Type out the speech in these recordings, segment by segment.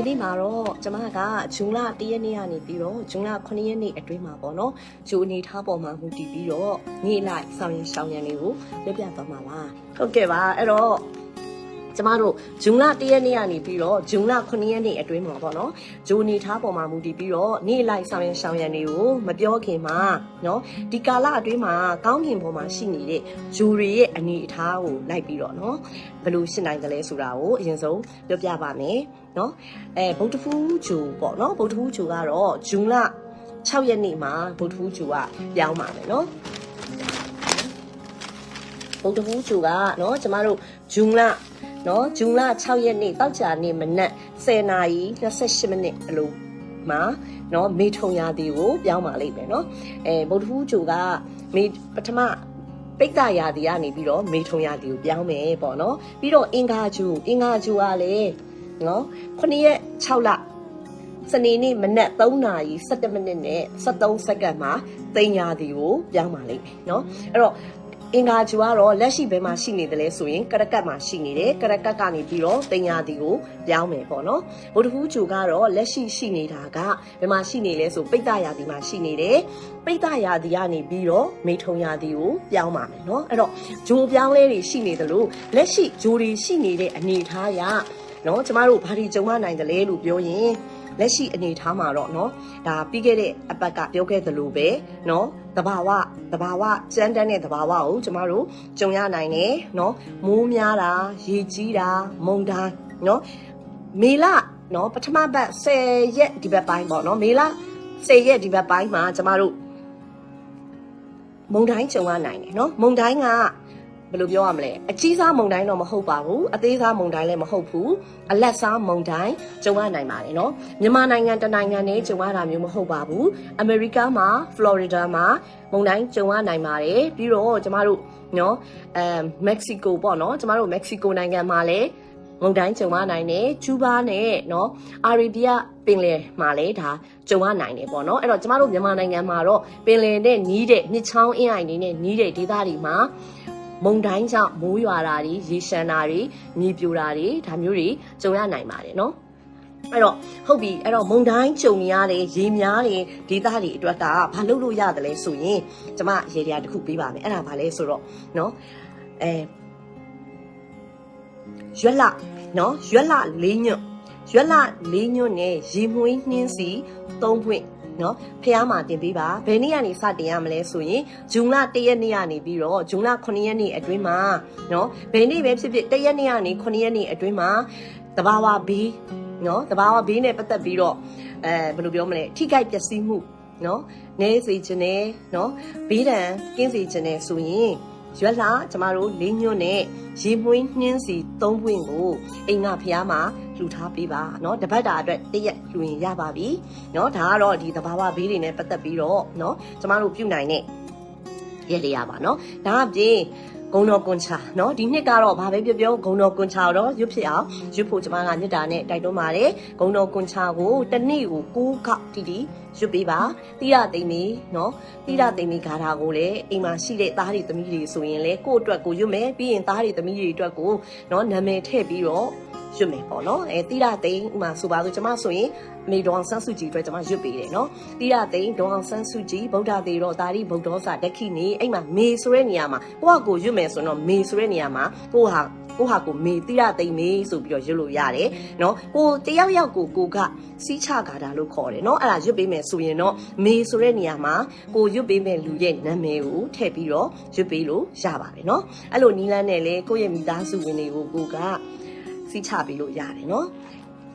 ကနေ့မှာတော့ကျမကဂျွန်လ1ရက်နေ့ကနေပြီးတော့ဂျွန်လ9ရက်နေ့အတွင်းမှာပေါ့နော်ဂျိုအနေထားပေါ်မှာမူတည်ပြီးတော့နေ့လိုက်ဆောင်ရင်ရှောင်းရံလေးကိုပြပြသွားမှာပါဟုတ်ကဲ့ပါအဲ့တော့ ကျမတို့ဂျွန်လ1ရက်နေ့ကနေပြီးတော့ဂျွန်လ9ရက်နေ့အတွင်းမှာပေါ့နော်ဂျိုအနေထားပေါ်မှာမူတည်ပြီးတော့နေ့လိုက်ဆောင်ရင်ရှောင်းရံလေးကိုမပြောခင်မှာနော်ဒီကာလအတွင်းမှာကောင်းကင်ပေါ်မှာရှိနေတဲ့ဂျိုတွေရဲ့အနေအထားကိုလိုက်ပြီးတော့နော်ဘယ်လိုရှင်းနိုင်တယ်လဲဆိုတာကိုအရင်ဆုံးပြောပြပါမယ်နော်အဲဗုဒ္ဓဖူးဂျူပေါ့နော်ဗုဒ္ဓဖူးဂျူကတော့ဂျွန်လ6ရက်နေ့မှာဗုဒ္ဓဖူးဂျူကပြောင်းပါမယ်နော်ဗုဒ္ဓဖူးဂျူကနော်ကျမတို့ဂျွန်လ နော်ဂျွန်လ6ရက်နေ့တောက်ကြနေ့မနက်10နာရီ28မိနစ်အလိုမှာနော်မေထုံရာသီကိုပြောင်းပါလိမ့်မယ်နော်အဲဗုဒ္ဓဖူးဂျူကမေပထမပိတ်တရာသီကနေပြီးတော့မေထုံရာသီကိုပြောင်းမယ်ပေါ့နော်ပြီးတော့အင်္ဂါဂျူအင်္ဂါဂျူကလည်းနော်9ရက်6လစနေနေ့မနက်3နာရီ17မိနစ်နဲ့73စက္ကန့်မှာတိမ်ရာသီကိုပြောင်းပါလိမ့်မယ်နော်အဲ့တော့ အင်္ဂါဂျူကတော့လက်ရှိဘယ်မှာရှိနေတယ်လဲဆိုရင်ကရကတ်မှာရှိနေတယ်ကရကတ်ကနေပြီးတော့တင်ညာတီကိုပြောင်းမယ်ပေါ့နော်ဗုဒ္ဓဖူးဂျူကတော့လက်ရှိရှိနေတာကဘယ်မှာရှိနေလဲဆိုပိဋကရာသီမှာရှိနေတယ်ပိဋကရာသီကနေပြီးတော့မေထုံရာသီကိုပြောင်းပါမယ်နော်အဲ့တော့ဂျိုးပြောင်းလဲတွေရှိနေသလိုလက်ရှိဂျိုးတွေရှိနေတဲ့အနေအထားရ နော်ကျမတို့ဘာတွေကြုံရနိုင်တယ်လဲလို့ပြောရင်လက်ရှိအနေထားမှာတော့เนาะဒါပြီးခဲ့တဲ့အပတ်ကပြောခဲ့သလိုပဲเนาะတဘာဝတဘာဝစမ်းတန်းတဲ့တဘာဝကိုကျမတို့ကြုံရနိုင်တယ်เนาะမိုးများတာရေကြီးတာမုန်တိုင်းเนาะမေလเนาะပထမပတ်10ရက်ဒီဘက်ပိုင်းပေါ့เนาะမေလ10ရက်ဒီဘက်ပိုင်းမှာကျမတို့မုန်တိုင်းကြုံရနိုင်တယ်เนาะမုန်တိုင်းက ဘယ်လိုပြောရမလဲအကြီးစားမုံတိုင်းတော့မဟုတ်ပါဘူးအသေးစားမုံတိုင်းလည်းမဟုတ်ဘူးအလက်စားမုံတိုင်းကျုံရနိုင်ပါတယ်နော်မြန်မာနိုင်ငံတနိုင်ငံနဲ့ကျုံရတာမျိုးမဟုတ်ပါဘူးအမေရိကမှာဖလော်ရီဒါမှာမုန်တိုင်းကြုံရနိုင်ပါတယ်ပြီးတော့ကျမတို့နော်အဲမက္ကဆီကိုပေါ့နော်ကျမတို့မက္ကဆီကိုနိုင်ငံမှာလည်းမုန်တိုင်းကြုံရနိုင်တယ်ကျူးဘားနဲ့နော်အာရေဗျပင်လယ်မှာလည်းဒါကြုံရနိုင်တယ်ပေါ့နော်အဲ့တော့ကျမတို့မြန်မာနိုင်ငံမှာတော့ပင်လယ်နဲ့နီးတဲ့မြစ်ချောင်းအင်းအိုင်တွေနဲ့နီးတဲ့ဒေသတွေမှာ မုန်တိုင်းကြောင့်မိုးရွာတာတွေရေရှမ်းတာတွေမြေပြိုတာတွေဒါမျိုးတွေကြုံရနိုင်ပါတယ်နော်အဲ့တော့ဟုတ်ပြီအဲ့တော့မုန်တိုင်းကြုံရတဲ့ရေများတဲ့ဒေသတွေအတွက်ကဘာလုပ်လို့ရတယ်လဲဆိုရင်ကျမရေတရားတစ်ခုပေးပါမယ်အဲ့ဒါဘာလဲဆိုတော့နော်အဲရွက်လနော်ရွက်လလေးညွတ် ရွက်လ၄ညွတ်နဲ့ရေမွေးနှင်းစီ၃ပွင့်နော်ဖះမှာတင်ပေးပါဘယ်နေ့ကနေစတင်ရမလဲဆိုရင်ဂျွန်လ၁ရက်နေ့ကနေပြီးတော့ဂျွန်လ9ရက်နေ့အတွင်းမှာနော်ဘယ်နေ့ပဲဖြစ်ဖြစ်၁ရက်နေ့ကနေ9ရက်နေ့အတွင်းမှာတဘာဝဘေးနော်တဘာဝဘေးနဲ့ပတ်သက်ပြီးတော့အဲဘယ်လိုပြောမလဲထိခိုက်ပျက်စီးမှုနော်နဲစေခြင်းနဲ့နော်ဘေးဒဏ်ကင်းစေခြင်းနဲ့ဆိုရင်ရွက်လာကျမတို့လေးညွန့်နဲ့ရေမွေးနှင်းစီ၃ပွင့်ကိုအိမ်ကဖះမှာ လှူထားပေးပါเนาะတပတ်တာအတွက်တရက်လှူရင်ရပါပြီเนาะဒါကတော့ဒီသဘာဝဘေးတွေနဲ့ပတ်သက်ပြီးတော့เนาะကျမတို့ပြုနိုင်တဲ့ရက်တွေရပါเนาะဒါအပြင်ဂုံတော်ကွန်ချာเนาะဒီနှစ်ကတော့ဘာပဲပြောပြောဂုံတော်ကွန်ချာတော့ရွတ်ဖြစ်အောင်ရွတ်ဖို့ကျမကမြစ်တာနဲ့တိုက်တွန်းပါတယ်ဂုံတော်ကွန်ချာကိုတစ်နေ့ကို6ခေါက်တီတီရွတ်ပေးပါတိရသိမ့်နေเนาะတိရသိမ့်နေဂါထာကိုလည်းအိမ်မှာရှိတဲ့သားတွေသမီးတွေဆိုရင်လည်းကိုယ့်အတွက်ကိုရွတ်မယ်ပြီးရင်သားတွေသမီးတွေအတွက်ကိုเนาะနာမည်ထည့်ပြီးတော့ ရွတ်မယ်ပေါ့နော်အဲတိရသိန်းဥမာဆိုပါဆိုကျမဆိုရင်မေဒေါအောင်ဆန်းစုကြည်အတွက်ကျမရွတ်ပေးတယ်နော်တိရသိန်းဒေါအောင်ဆန်းစုကြည်ဗုဒ္ဓသေရောတာရိဗုဒ္ဓောစာဒက္ခိနေအဲ့မှာမေဆိုတဲ့နေရာမှာကိုကကိုရွတ်မယ်ဆိုတော့မေဆိုတဲ့နေရာမှာကိုဟာကိုဟာကိုမေတိရသိမ့်မေဆိုပြီးတော့ရွတ်လို့ရတယ်เนาะကိုတယောက်ယောက်ကိုကိုကစီးချကာတာလို့ခေါ်တယ်เนาะအဲ့ဒါရွတ်ပေးမယ်ဆိုရင်တော့မေဆိုတဲ့နေရာမှာကိုရွတ်ပေးမယ်လူရဲ့နာမည်ကိုထည့်ပြီးတော့ရွတ်ပေးလို့ရပါတယ်เนาะအဲ့လိုနီးလန်းနဲ့လေကိုယ့်ရဲ့မိသားစုဝင်တွေကိုကိုက စီးချပေးလို့ရတယ်เนาะ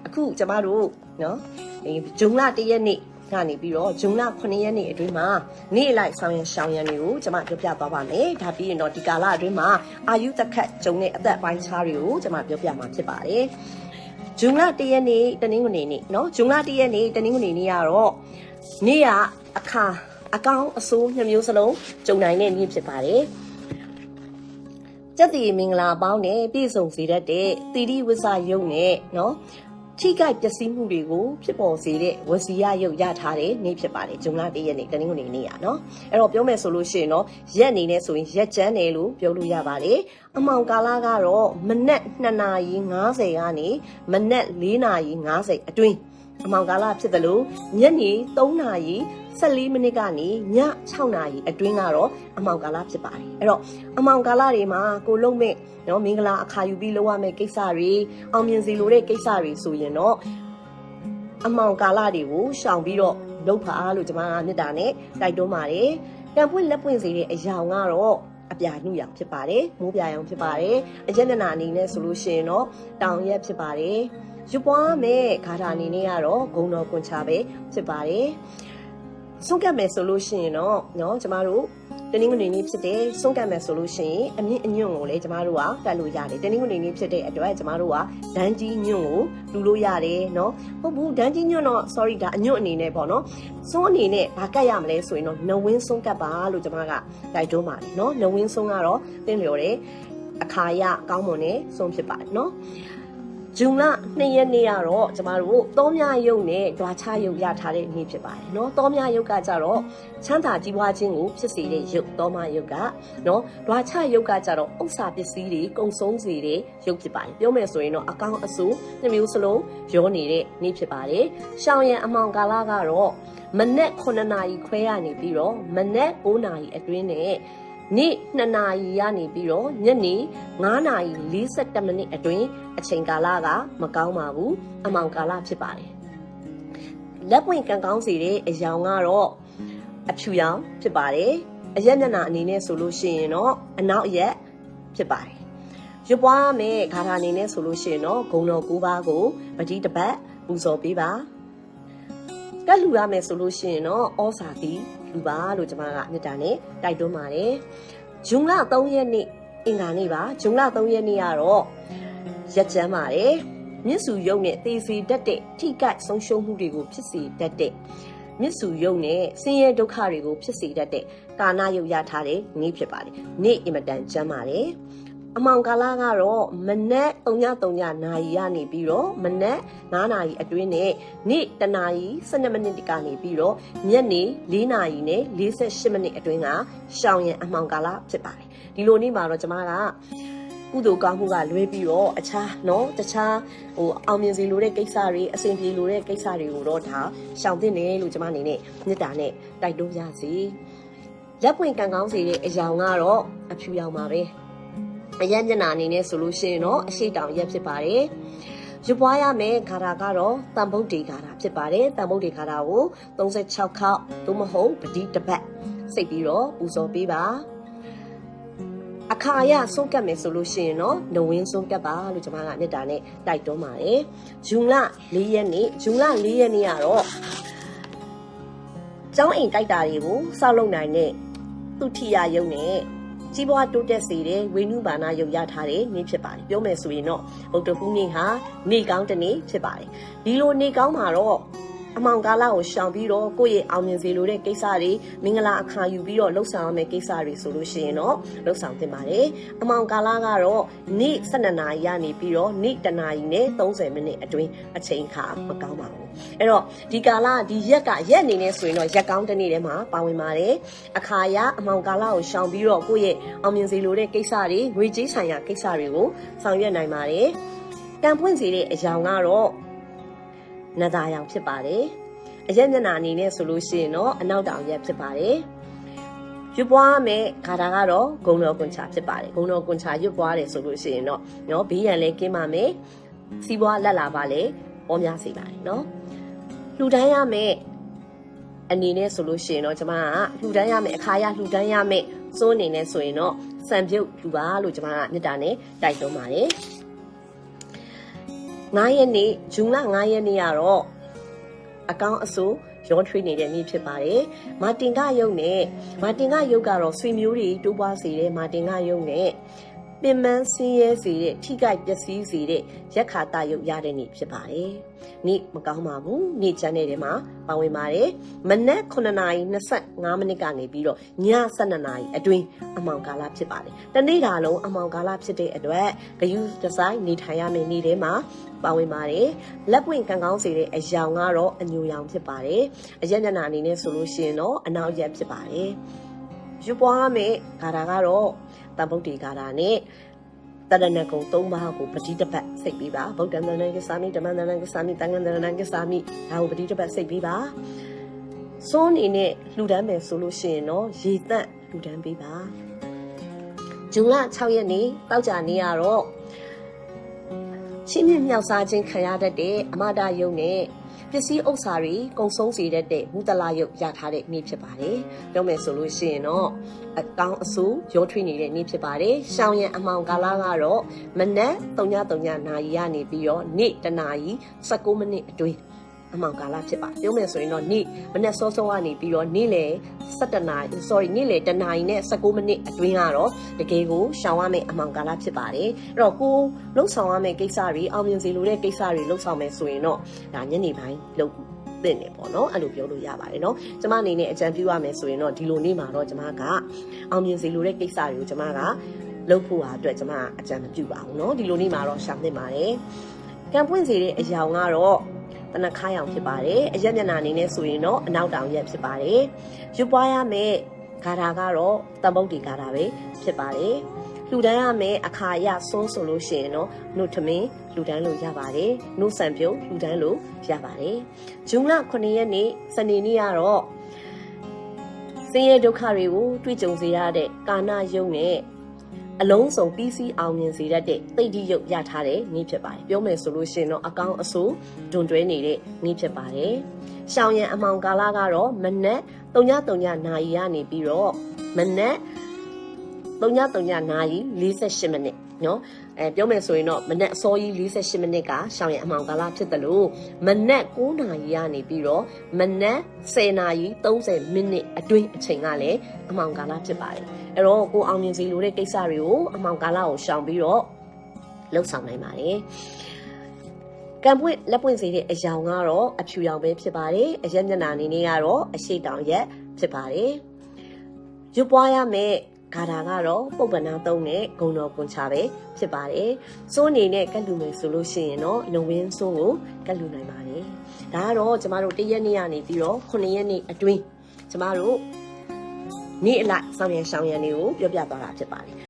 အခုကျမတို့เนาะအဲဂျုံလ၁ရက်နေ့ကနေပြီးတော့ဂျုံလ9ရက်နေ့အတွင်းမှာနေ့လိုက်ဆောင်ရန်ရှောင်းရန်တွေကိုကျွန်မပြောပြသွားပါမယ်။ဒါပြီးရင်တော့ဒီကာလအတွင်းမှာအာယုသက်ခတ်ဂျုံတဲ့အသက်ပိုင်းခြားတွေကိုကျွန်မပြောပြမှာဖြစ်ပါတယ်။ဂျုံလ1ရက်နေ့တနင်္ဂနွေနေ့เนาะဂျုံလ1ရက်နေ့တနင်္ဂနွေနေ့ကတော့နေ့ကအခါအကောင်းအဆိုးနှစ်မျိုးစလုံးဂျုံနိုင်တဲ့နေ့ဖြစ်ပါတယ်။ ကျက်တီမင်္ဂလာပေါင်းနဲ့ပြည့်စုံစေတတ်တဲ့တီတိဝိဇယုံနဲ့เนาะ ထိခိုက်ပျက်စီးမှုတွေကိုဖြစ်ပေါ်စေတဲ့ဝစီရရုပ်ရထားတဲ့နေ့ဖြစ်ပါတယ်ဂျုံလာတရက်နေ့တနင်္ဂနွေနေ့อ่ะเนาะအဲ့တော့ပြောမယ်ဆိုလို့ရှိရင်တော့ရက်အနေနဲ့ဆိုရင်ရက်ကျန်းတယ်လို့ပြောလို့ရပါတယ်အမောင်ကာလကတော့မနက်2နာရီ50ကနေမနက်4နာရီ50အတွင်း အမောင်ကာလဖြစ်တယ်လို့ညနေ3နာရီ14မိနစ်ကနေည6နာရီအတွင်းကတော့အမောင်ကာလဖြစ်ပါတယ်အဲ့တော့အမောင်ကာလတွေမှာကိုလုံးမဲ့နော်မင်္ဂလာအခါယူပြီးလုပ်ရမယ့်ကိစ္စတွေအောင်မြင်စီလိုတဲ့ကိစ္စတွေဆိုရင်တော့အမောင်ကာလတွေကိုရှောင်ပြီးတော့လုပ်ပါလို့ကျွန်မကမေတ္တာနဲ့တိုက်တွန်းပါတယ်။တံပွင့်လက်ပွင့်စီတဲ့အရာကတော့အပြာနှုရောင်ဖြစ်ပါတယ်။မိုးပြာရောင်ဖြစ်ပါတယ်။အရက်နနာအနေနဲ့ဆိုလို့ရှိရင်တော့တောင်ရက်ဖြစ်ပါတယ်။ ရွပွားမဲ့ဂါထာအနေနဲ့ကတော့ဂုံတော်ကွန်ချာပဲဖြစ်ပါတယ်။ဆုံးကတ်မယ်ဆိုလို့ရှိရင်တော့เนาะကျမတို့တနင်္ဂနွေနေ့ဖြစ်တဲ့ဆုံးကတ်မယ်ဆိုလို့ရှိရင်အမြင့်အညွန့်ကိုလည်းကျမတို့ကကတ်လို့ရတယ်တနင်္ဂနွေနေ့ဖြစ်တဲ့အတွက်ကျမတို့ကဒန်းကြီးညွန့်ကိုလူလို့ရတယ်เนาะဟုတ်ဘူးဒန်းကြီးညွန့်တော့ sorry ဒါအညွန့်အနေနဲ့ပေါ့နော်စွန်းအနေနဲ့ဘာကတ်ရမလဲဆိုရင်တော့နဝင်းဆုံးကတ်ပါလို့ကျမကတိုက်တွန်းပါတယ်เนาะနဝင်းဆုံးကတော့သင်လျော်တဲ့အခါရကောင်းမွန်တဲ့ဆုံးဖြစ်ပါတယ်เนาะ ဂျုံလ2ရက်နေ့ကတော့ကျမတို့တောမြရုပ်နဲ့ဒွာချရုပ်ရထားတဲ့နေ့ဖြစ်ပါတယ်เนาะတောမြရုပ်ကကြတော့ချမ်းသာကြီးပွားခြင်းကိုဖြစ်စေတဲ့ရုပ်တောမရုပ်ကเนาะဒွာချရုပ်ကကြတော့ဥစ္စာပစ္စည်းတွေကုံဆုံးစေတဲ့ရုပ်ဖြစ်ပါတယ်ပြောမယ်ဆိုရင်တော့အကောင်အဆူနှစ်မျိုးစလုံးရောနေတဲ့နေ့ဖြစ်ပါတယ်ရှောင်းရံအမောင်ကာလကတော့မနက်9နာရီခွဲရနေပြီးတော့မနက်9နာရီအတွင်းနဲ့ နေ့2နာရီရနေပြီးတော့ညနေ9နာရီ42မိနစ်အတွင်းအချိန်ကာလကမကောင်းပါဘူးအမောင်ကာလဖြစ်ပါတယ်လက်ပွင့်ကံကောင်းစေတဲ့အယောင်ကတော့အဖြူရောင်ဖြစ်ပါတယ်အရက်မျက်နှာအနေနဲ့ဆိုလို့ရှိရင်တော့အနောက်အရက်ဖြစ်ပါတယ်ရွပွားမယ်ဂါထာအနေနဲ့ဆိုလို့ရှိရင်တော့ဂုံတော်၉ပါးကိုပတိတပတ်ပူဇော်ပေးပါကတ်လှူရမယ်ဆိုလို့ရှိရင်တော့ဩစာတိ လူပါလို့ကျွန်မကမေတ္တာနဲ့တိုက်တွန်းပါတယ်။ဂျွန်လ3ရက်နေ့အင်္ဂါနေ့ပါဂျွန်လ3ရက်နေ့ကတော့ရက်ကျမ်းပါတယ်။မြစ်စုရုပ်နဲ့သေစီတတ်တဲ့ထိကတ်ဆုံးရှုံးမှုတွေကိုဖြစ်စေတတ်တဲ့မြစ်စုရုပ်နဲ့ဆင်းရဲဒုက္ခတွေကိုဖြစ်စေတတ်တဲ့ကာဏရုပ်ရထားတဲ့နေ့ဖြစ်ပါတယ်။နေ့အင်မတန်ကျမ်းပါတယ်။ အမောင်ကာလကတော့မနက်3:3နာရီကနေပြီးတော့မနက်9နာရီအတွင်းနဲ့နေ့တနာရီ12မိနစ်ကနေပြီးတော့ညနေ4နာရီနဲ့48မိနစ်အတွင်းကရှောင်းရံအမောင်ကာလဖြစ်ပါတယ်ဒီလိုနေ့မှာတော့ကျမကကုသိုလ်ကောင်းမှုကလွဲပြီးတော့အခြားเนาะတခြားဟိုအောင်မြင်စီလိုတဲ့ကိစ္စတွေအဆင်ပြေလိုတဲ့ကိစ္စတွေကိုတော့ဒါရှောင်သင့်တယ်လို့ကျမအနေနဲ့မေတ္တာနဲ့တိုက်တွန်းရစီလက်ပွင့်ကံကောင်းစေတဲ့အယောင်ကတော့အဖြူရောင်ပါပဲ အရန်မျက်နာအနေနဲ့ဆိုလို့ရှိရင်တော့အရှိတောင်ရက်ဖြစ်ပါတယ်။ရွပွားရမယ်ခါတာကတော့တန်ဗုဒ္ဓေခါတာဖြစ်ပါတယ်။တန်ဗုဒ္ဓေခါတာကို36ခေါက်သို့မဟုတ်ပတိတပတ်စိတ်ပြီးတော့ပူဇော်ပေးပါ။အခါရဆုံးကတ်မယ်ဆိုလို့ရှိရင်တော့နဝင်းဆုံးကတ်ပါလို့ကျွန်မကမေတ္တာနဲ့တိုက်တွန်းပါတယ်။ဂျွန်လ၄ရက်နေ့ဂျွန်လ၄ရက်နေ့ကတော့ကျောင်းအိမ်တိုက်တာတွေကိုစောက်လုပ်နိုင်တဲ့သူထီယာယုံနဲ့ ကြီးပွားတိုးတက်စေတဲ့ဝိနုဘာနာရုပ်ရထားတဲ့နေ့ဖြစ်ပါတယ်ပြောမယ်ဆိုရင်တော့ဗုဒ္ဓဟူးနေ့ဟာနေကောင်းတစ်နေ့ဖြစ်ပါတယ်ဒီလိုနေကောင်းမှာတော့ အမောင်ကာလကိုရှောင်ပြီးတော့ကိုယ့်ရဲ့အောင်မြင်စေလိုတဲ့ကိစ္စတွေမင်္ဂလာအခါယူပြီးတော့လှုပ်ဆောင်ရမယ့်ကိစ္စတွေဆိုလို့ရှိရင်တော့လှုပ်ဆောင်သင့်ပါတယ်အမောင်ကာလကတော့နေ့12နာရီရနေပြီးတော့နေ့1နာရီနဲ့30မိနစ်အတွင်းအချိန်ခါမကောင်းပါဘူးအဲ့တော့ဒီကာလဒီရက်ကရက်အနေနဲ့ဆိုရင်တော့ရက်ကောင်းတစ်နေ့ထဲမှာပါဝင်ပါတယ်အခါရအမောင်ကာလကိုရှောင်ပြီးတော့ကိုယ့်ရဲ့အောင်မြင်စေလိုတဲ့ကိစ္စတွေငွေကြေးဆိုင်ရာကိစ္စတွေကိုဆောင်ရွက်နိုင်ပါတယ်တန်ဖွင့်စေတဲ့အကြောင်းကတော့ နသာရောင်ဖြစ်ပါတယ်။အရက်မျက်နှာအနေနဲ့ဆိုလို့ရှိရင်တော့အနောက်တောင်ရက်ဖြစ်ပါတယ်။ရွပွားမယ်ခါတာကတော့ဂုံတော်ကွန်ချာဖြစ်ပါတယ်။ဂုံတော်ကွန်ချာရွပွားတယ်ဆိုလို့ရှိရင်တော့နော်ဘေးရန်လည်းကင်းပါမယ်။စီးပွားလက်လာပါလေပေါ်များစေပါတယ်နော်။လှူဒန်းရမယ်အနေနဲ့ဆိုလို့ရှိရင်တော့ကျမကလှူဒန်းရမယ်အခါရလှူဒန်းရမယ်စိုးအနေနဲ့ဆိုရင်တော့စံပြုတ်လှူပါလို့ကျမကမေတ္တာနဲ့တိုက်တွန်းပါတယ်။ 9ရက်နေ့ဂျွန်လ9ရက်နေ့ကတော့အကောင့်အစိုးရောထွေးနေတဲ့နေ့ဖြစ်ပါတယ်။မာတင်ကယုတ်နဲ့မာတင်ကယုတ်ကတော့ဆွေမျိုးတွေတိုးပွားစေတဲ့မာတင်ကယုတ်နဲ့ ပင်မဆင်းရဲစေတဲ့ထိခိုက်ပျက်စီးစေတဲ့ရက်ခါတာရုပ်ရတဲ့နေ့ဖြစ်ပါတယ်။နေ့မကောင်းပါဘူး။နေ့ချမ်းတဲ့ထဲမှာပါဝင်ပါတယ်။မနက်9:25မိနစ်ကနေပြီးတော့ည12:00နာရီအတွင်းအမောင်ကာလဖြစ်ပါတယ်။တနေ့တာလုံးအမောင်ကာလဖြစ်တဲ့အတွက်ဂယုဒီဇိုင်းနေထိုင်ရမယ့်နေ့ထဲမှာပါဝင်ပါတယ်။လက်ပွင့်ကံကောင်းစေတဲ့အယောင်ကတော့အညူရောင်ဖြစ်ပါတယ်။အရက်မျက်နှာအနေနဲ့ဆိုလို့ရှိရင်တော့အနောက်ရက်ဖြစ်ပါတယ်။ရွပွားမယ်ဂါတာကတော့ တန်ဗုဒ္ဓေဂါတာနဲ့တရဏဂုံ၃ပါးကိုပฏิတပတ်စိတ်ပြီးပါဗုဒ္ဓံတရဏဂစ္ဆာမိဓမ္မံတရဏဂစ္ဆာမိတန်ခါတရဏဂစ္ဆာမိဒါကိုပฏิတပတ်စိတ်ပြီးပါစွန်းအနေနဲ့လှူဒန်းမယ်ဆိုလို့ရှိရင်တော့ရေတန့်လှူဒန်းပေးပါဂျွန်လ6ရက်နေ့တောက်ကြနေ့ကတော့ချင်းမြင့်မြောက်စားခြင်းခံရတတ်တဲ့အမတာယုံနဲ့ ပစ္စည်းဥစ္စာတွေကုံဆုံးစေတတ်တဲ့မူတလာယုတ်ရထားတဲ့နေ့ဖြစ်ပါတယ်။ပြောမယ်ဆိုလို့ရှိရင်တော့အကောင်းအဆိုးရောထွေးနေတဲ့နေ့ဖြစ်ပါတယ်။ရှောင်းရံအမောင်ကာလကတော့မနက်3:30နာရီကနေပြီးတော့နေ့တနာရီ19မိနစ်အတွင်း အမောင်ကာလဖြစ်ပါပြောမယ်ဆိုရင်တော့နေ့မနေ့စောစောကနေပြီးတော့နေ့လေ17နာရီ sorry နေ့လေတနာရီနဲ့19မိနစ်အတွင်းကတော့တကယ်ကိုရှောင်ရမယ့်အမောင်ကာလဖြစ်ပါတယ်အဲ့တော့ကိုလှုပ်ဆောင်ရမယ့်ကိစ္စတွေအောင်မြင်စေလိုတဲ့ကိစ္စတွေလှုပ်ဆောင်မယ်ဆိုရင်တော့ဒါညနေပိုင်းလှုပ်သင့်တယ်ပေါ့နော်အဲ့လိုပြောလို့ရပါတယ်နော်ကျမအနေနဲ့အကြံပြုရမယ်ဆိုရင်တော့ဒီလိုနေ့မှာတော့ကျမကအောင်မြင်စေလိုတဲ့ကိစ္စတွေကိုကျမကလုပ်ဖို့ဟာအတွက်ကျမအကြံမပြုပါဘူးเนาะဒီလိုနေ့မှာတော့ရှောင်သင့်ပါတယ်ကံပွင့်စေတဲ့အယောင်ကတော့ တနခါရောင်ဖြစ်ပါတယ်အရက်မျက်နှာအနေနဲ့ဆိုရင်တော့အနောက်တောင်ရက်ဖြစ်ပါတယ်ရွပွားရမယ့်ဂါထာကတော့တမ္ပုတ်ဒီဂါထာပဲဖြစ်ပါတယ်လှူဒန်းရမယ့်အခါရစွန်းဆိုလို့ရှိရင်တော့နှုတ်ထမင်းလှူဒန်းလို့ရပါတယ်နှုတ်ဆံပြုတ်လှူဒန်းလို့ရပါတယ်ဂျွန်လ9ရက်နေ့စနေနေ့ကတော့ဆင်းရဲဒုက္ခတွေကိုတွေ့ကြုံစေရတဲ့ကာနာယုံနဲ့ အလုံးစုံပြီးစီးအောင်မြင်စေတတ်တဲ့သိတိရုပ်ရထားတဲ့နေ့ဖြစ်ပါတယ်ပြောမယ်ဆိုလို့ရှိရင်တော့အကောင်းအဆိုးဒွန်တွဲနေတဲ့နေ့ဖြစ်ပါတယ်ရှောင်းရံအမောင်ကာလကတော့မနက်3:30နာရီကနေပြီးတော့မနက်3:30နာရီ48မိနစ်နော်အဲပြောမယ်ဆိုရင်တော့မနက်အစောကြီး48မိနစ်ကရှောင်းရံအမောင်ကာလဖြစ်တယ်လို့မနက်9နာရီကနေပြီးတော့မနက်10နာရီ30မိနစ်အတွင်းအချိန်ကလည်းအမောင်ကာလဖြစ်ပါတယ် အဲ့တော့ကိုအောင်မြင်စီလိုတဲ့ကိစ္စတွေကိုအမောင်ကာလကိုရှောင်ပြီးတော့လှုပ်ဆောင်နိုင်ပါတယ်ကံပွင့်လက်ပွင့်စေတဲ့အယောင်ကတော့အဖြူရောင်ပဲဖြစ်ပါတယ်အရက်မျက်နှာအနေနဲ့ကတော့အရှိတောင်ရက်ဖြစ်ပါတယ်ရွပွားရမယ့်ဂါထာကတော့ပုပ္ပနာသုံးနဲ့ဂုံတော်ကွန်ချပဲဖြစ်ပါတယ်။စိုးအနေနဲ့ကတ်လူမယ်ဆိုလို့ရှိရင်တော့လုံဝင်းစိုးကိုကတ်လူနိုင်ပါတယ်။ဒါကတော့ကျမတို့၁ရက်နေ့ကနေပြီးတော့9ရက်နေ့အတွင်းကျမတို့ နေ့အလိုက်ဆောင်ရန်ရှောင်းရန်တွေကိုပြောပြသွားတာဖြစ်ပါတယ်